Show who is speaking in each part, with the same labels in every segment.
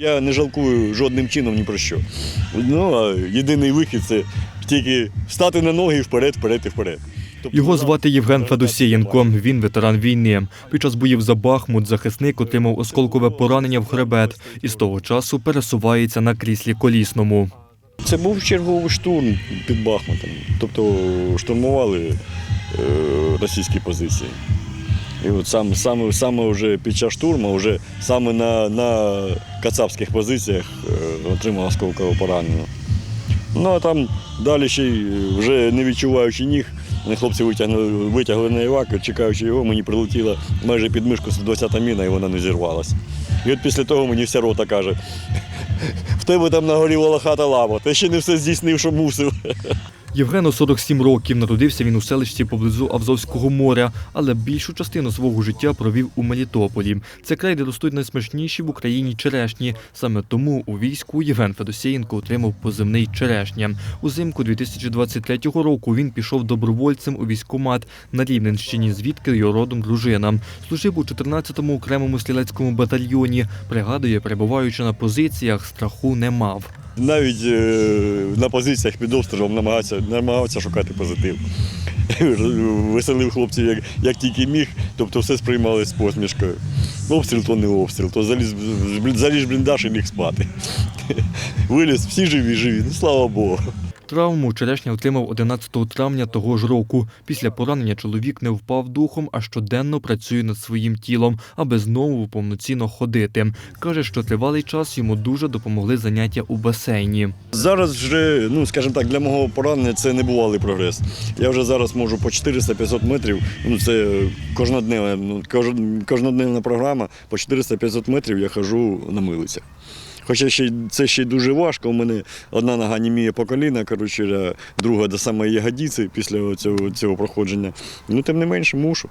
Speaker 1: Я не жалкую жодним чином ні про що. Ну, а єдиний вихід це тільки встати на ноги і вперед, вперед і вперед. Тобто,
Speaker 2: Його звати Євген Федосієнко. Він ветеран війни. Під час боїв за Бахмут захисник отримав осколкове поранення в хребет і з того часу пересувається на кріслі колісному.
Speaker 1: Це був черговий штурм під Бахмутом. Тобто штурмували е, російські позиції. І от саме, саме, саме вже під час штурму, вже саме на, на кацапських позиціях е, отримав осколкове поранення. Ну а там далі ще вже не відчуваючи ніг, хлопці витягнули, витягли на івак, чекаючи його, мені прилетіла майже під мишку 120 міна і вона не зірвалася. І от після того мені вся рота каже, в тебе там на горі волохата лава, ти ще не все здійснив, що мусив.
Speaker 2: Євгену 47 років. Народився він у селищі поблизу Азовського моря, але більшу частину свого життя провів у Мелітополі. Це край, де ростуть найсмачніші в Україні черешні. Саме тому у війську Євген Федосєєнко отримав позивний черешня. Узимку 2023 року він пішов добровольцем у військкомат на Рівненщині, звідки його родом дружина. Служив у 14-му окремому стрілецькому батальйоні. Пригадує, перебуваючи на позиціях, страху не мав.
Speaker 1: Навіть е, на позиціях під обстрілом намагався, намагався шукати позитив. Веселив хлопців як, як тільки міг, тобто все сприймали з посмішкою. Обстріл то не обстріл, то заліз, заліз бліндаж і міг спати. Виліз, всі живі, живі, ну слава Богу.
Speaker 2: Травму черешня отримав 11 травня того ж року. Після поранення чоловік не впав духом, а щоденно працює над своїм тілом, аби знову повноцінно ходити. Каже, що тривалий час йому дуже допомогли заняття у басейні.
Speaker 1: Зараз вже, ну скажімо так, для мого поранення це небувалий прогрес. Я вже зараз можу по 400-500 метрів. Ну це кожнодневна, ну, кожнодневна програма. По 400-500 метрів я хожу на милицях. Хоча ще це ще дуже важко. У мене одна нога німіє по коліна, коротше, друга до самої ягодиці після цього, цього проходження. Ну, тим не менше, мушу.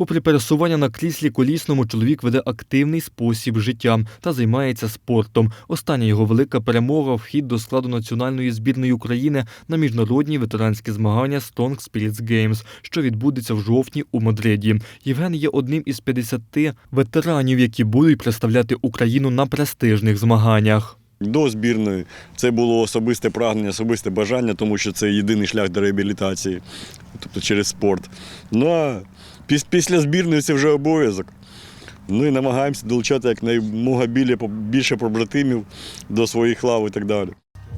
Speaker 2: Попри пересування на кріслі колісному, чоловік веде активний спосіб життя та займається спортом. Остання його велика перемога вхід до складу національної збірної України на міжнародні ветеранські змагання Strong Spirits Games, що відбудеться в жовтні у Мадриді. Євген є одним із 50 ветеранів, які будуть представляти Україну на престижних змаганнях.
Speaker 1: До збірної це було особисте прагнення, особисте бажання, тому що це єдиний шлях до реабілітації, тобто через спорт. Ну а після збірної це вже обов'язок. Ну і намагаємося долучати якнаймога біля- більше побратимів до своїх лав і так далі.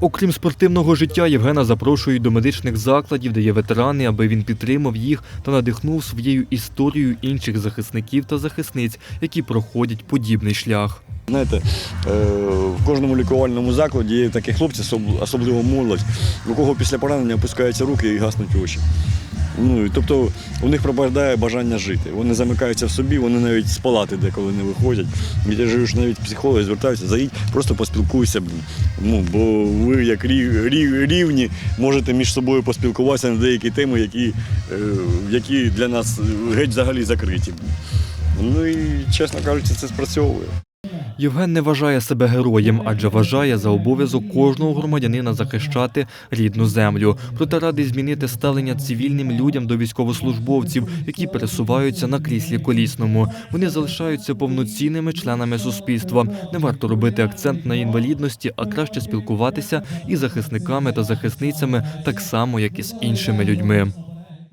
Speaker 2: Окрім спортивного життя, Євгена запрошують до медичних закладів, де є ветерани, аби він підтримав їх та надихнув своєю історією інших захисників та захисниць, які проходять подібний шлях.
Speaker 1: Знаєте, е, в кожному лікувальному закладі є такі хлопці, особливо молодь, у кого після поранення опускаються руки і гаснуть очі. Ну, тобто у них пропадає бажання жити. Вони замикаються в собі, вони навіть з палати деколи не виходять. Я ж навіть психологи звертаються, заїдь, просто поспілкуйся. Ну, бо ви як рів- рів- рівні можете між собою поспілкуватися на деякі теми, які, е, які для нас геть взагалі закриті. Ну і, чесно кажучи, це спрацьовує.
Speaker 2: Євген не вважає себе героєм, адже вважає за обов'язок кожного громадянина захищати рідну землю. Проте радий змінити ставлення цивільним людям до військовослужбовців, які пересуваються на кріслі колісному. Вони залишаються повноцінними членами суспільства. Не варто робити акцент на інвалідності, а краще спілкуватися із захисниками та захисницями так само, як і з іншими людьми.